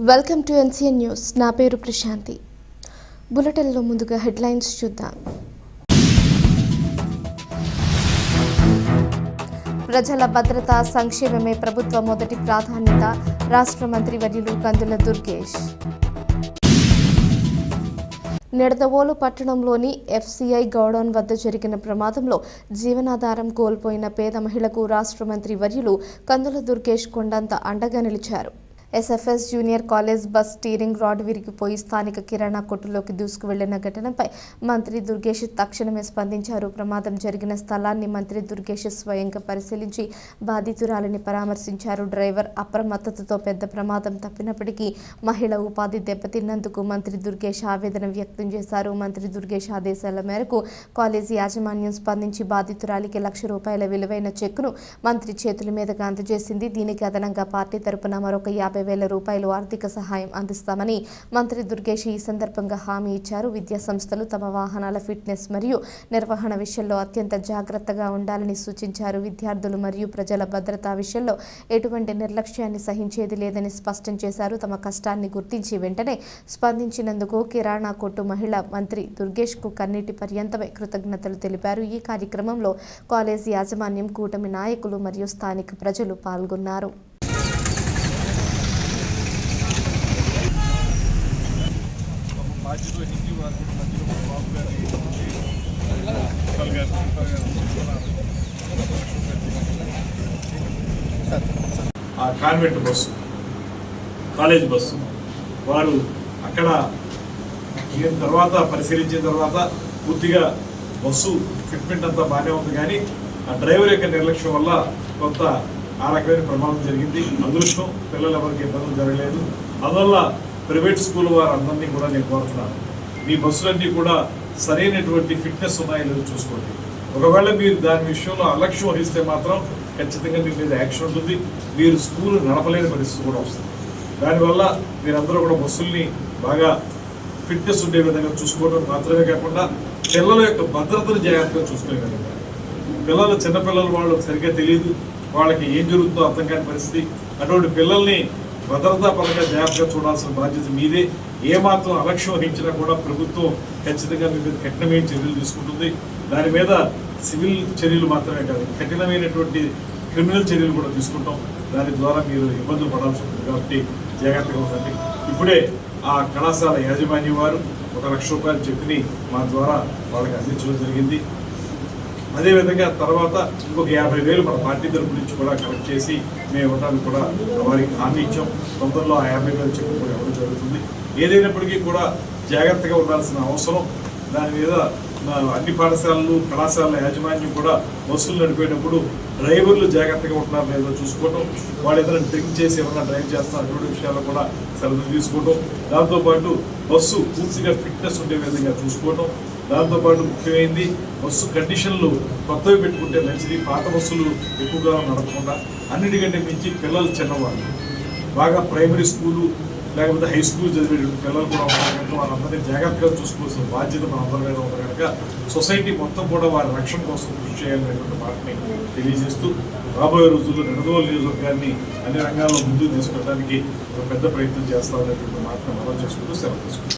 Welcome to NCN news నా పేరు ప్రశాంతి. బులెటిన్లో ముందుగా హెడ్లైన్స్ చూద్దాం. ప్రజల భద్రత సంక్షేమమే ప్రభుత్వ మొదటి ప్రాధాన్యత రాష్ట్ర మంత్రి వర్యులు కందుల దుర్గేష్. నిడదవోలు పట్టణంలోని ఎఫ్సిఐ గౌడౌన్ వద్ద జరిగిన ప్రమాదంలో జీవనాధారం కోల్పోయిన పేద మహిళకు రాష్ట్ర మంత్రి వర్యులు కందుల దుర్గేష్ కొండంత అండగా నిలిచారు. SFS junior college bus steering rod విరిగిపోయి స్థానిక కిరాణా కొట్టులోకి దూసుకువెళ్ళిన ఘటనపై మంత్రి దుర్గేష్ తక్షణమే స్పందించారు. ప్రమాదం జరిగిన స్థలాన్ని మంత్రి దుర్గేష్ స్వయంగా పరిశీలించి బాధితురాలిని పరామర్శించారు. డ్రైవర్ అప్రమత్తతతో పెద్ద ప్రమాదం తప్పినప్పటికీ మహిళ ఉపాధి దెబ్బతిన్నందుకు మంత్రి దుర్గేష్ ఆవేదన వ్యక్తం చేశారు. మంత్రి దుర్గేష్ ఆదేశాల మేరకు కాలేజీ యాజమాన్యం స్పందించి బాధితురాలికి లక్ష రూపాయల విలువైన చెక్కును మంత్రి చేతుల మీదుగా అందజేసింది. దీనికి అదనంగా పార్టీ తరపున మరొక యాభై వేల రూపాయలు ఆర్థిక సహాయం అందిస్తామని మంత్రి దుర్గేష్ ఈ సందర్భంగా హామీ ఇచ్చారు. విద్యా సంస్థలు తమ వాహనాల ఫిట్నెస్ మరియు నిర్వహణ విషయంలో అత్యంత జాగ్రత్తగా ఉండాలని సూచించారు. విద్యార్థులు మరియు ప్రజల భద్రతా విషయంలో ఎటువంటి నిర్లక్ష్యాన్ని సహించేది లేదని స్పష్టం చేశారు. తమ కష్టాన్ని గుర్తించి వెంటనే స్పందించినందుకు కిరాణా కొట్టు మహిళ మంత్రి దుర్గేష్కు కన్నీటి పర్యంతమై కృతజ్ఞతలు తెలిపారు. ఈ కార్యక్రమంలో కాలేజీ యాజమాన్యం కూటమి నాయకులు మరియు స్థానిక ప్రజలు పాల్గొన్నారు. బాధ్యత వహించి వారు మధ్యలో మా బాబు గారి ఆ కాన్వెంట్ బస్సు కాలేజ్ బస్సు వారు అక్కడ దిగిన తర్వాత పరిశీలించిన తర్వాత పూర్తిగా బస్సు ఫిట్మెంట్ అంతా బాగానే ఉంది కానీ ఆ డ్రైవర్ యొక్క నిర్లక్ష్యం వల్ల కొంత ఆ రకమైన ప్రమాదం జరిగింది. అదృష్టం పిల్లలు ఎవరికి ఇబ్బందులు జరగలేదు. అందువల్ల ప్రైవేట్ స్కూల్ వారు అందరినీ కూడా నేను కోరుతున్నాను. మీ బస్సులన్నీ కూడా సరైనటువంటి ఫిట్నెస్ ఉన్నాయో లేదో చూసుకోండి. ఒకవేళ మీరు దాని విషయంలో అలక్ష్యం వహిస్తే మాత్రం ఖచ్చితంగా మీ మీద యాక్షన్ ఉంటుంది. మీరు స్కూల్ నడపలేని పరిస్థితి కూడా వస్తుంది. దానివల్ల మీరందరూ కూడా బస్సుల్ని బాగా ఫిట్నెస్ ఉండే విధంగా చూసుకోవడం మాత్రమే కాకుండా పిల్లల యొక్క భద్రతను జాగ్రత్తగా చూసుకునే విధంగా పిల్లలు చిన్నపిల్లలు వాళ్ళు సరిగ్గా తెలియదు. వాళ్ళకి ఏం జరుగుతుందో అర్థం కాని పరిస్థితి. అటువంటి పిల్లల్ని భద్రతా పరంగా జాగ్రత్తగా చూడాల్సిన బాధ్యత మీదే. ఏమాత్రం అలక్ష్యం వహించినా కూడా ప్రభుత్వం ఖచ్చితంగా మీ మీద కఠినమైన చర్యలు తీసుకుంటుంది. దాని మీద సివిల్ చర్యలు మాత్రమే కాదు కఠినమైనటువంటి క్రిమినల్ చర్యలు కూడా తీసుకుంటాం. దాని ద్వారా మీరు ఇబ్బందులు పడాల్సి ఉంటుంది కాబట్టి జాగ్రత్తగా ఉండండి. ఇప్పుడే ఆ కళాశాల యాజమాన్యం వారు ఒక లక్ష రూపాయలు చెప్పిని మా ద్వారా వాళ్ళకి అందించడం జరిగింది. అదేవిధంగా తర్వాత ఇంకొక యాభై వేలు మన పార్టీ తరపు నుంచి కూడా కలెక్ట్ చేసి మేము ఇవ్వడానికి కూడా వారికి హామీ ఇచ్చాం. తొందరలో ఆ యాభై వేలు చెక్కు కూడా ఇవ్వడం జరుగుతుంది? ఏదైనప్పటికీ కూడా జాగ్రత్తగా ఉండాల్సిన అవసరం. దాని మీద అన్ని పాఠశాలలు కళాశాలల యాజమాన్యం కూడా బస్సులు నడిపేటప్పుడు డ్రైవర్లు జాగ్రత్తగా ఉంటున్నారు లేదో చూసుకోవటం వాళ్ళు ఏదైనా డ్రింక్ చేసి ఏమైనా డ్రైవ్ చేస్తున్నారు అటువంటి విషయాల్లో కూడా శ్రద్ధ తీసుకోవటం దాంతోపాటు బస్సు పూర్తిగా ఫిట్నెస్ ఉండే విధంగా చూసుకోవటం దాంతోపాటు ముఖ్యమైనది బస్సు కండిషన్లు కొత్తవి పెట్టుకుంటే మంచిది పాత బస్సులు ఎక్కువగా నడపకుండా అన్నిటికంటే మించి పిల్లలు చిన్నవాళ్ళు. బాగా ప్రైమరీ స్కూలు లేకపోతే హై స్కూల్ చదివే పిల్లలు కూడా ఉన్నారు కనుక వాళ్ళందరినీ జాగ్రత్తగా చూసుకోవాల్సిన బాధ్యత మనందరి మీద ఉంది కనుక సొసైటీ మొత్తం కూడా వారి రక్షణ కోసం కృషి చేయాలనేటువంటి మాటని తెలియజేస్తూ రాబోయే రోజుల్లో నిడదవోలు నియోజకవర్గాన్ని అన్ని రంగాల్లో ముందుకు తీసుకెళ్ళడానికి ఒక పెద్ద ప్రయత్నం చేస్తామనేటువంటి మాటను మనం చేసుకుంటూ సెలవు తీసుకుంటాం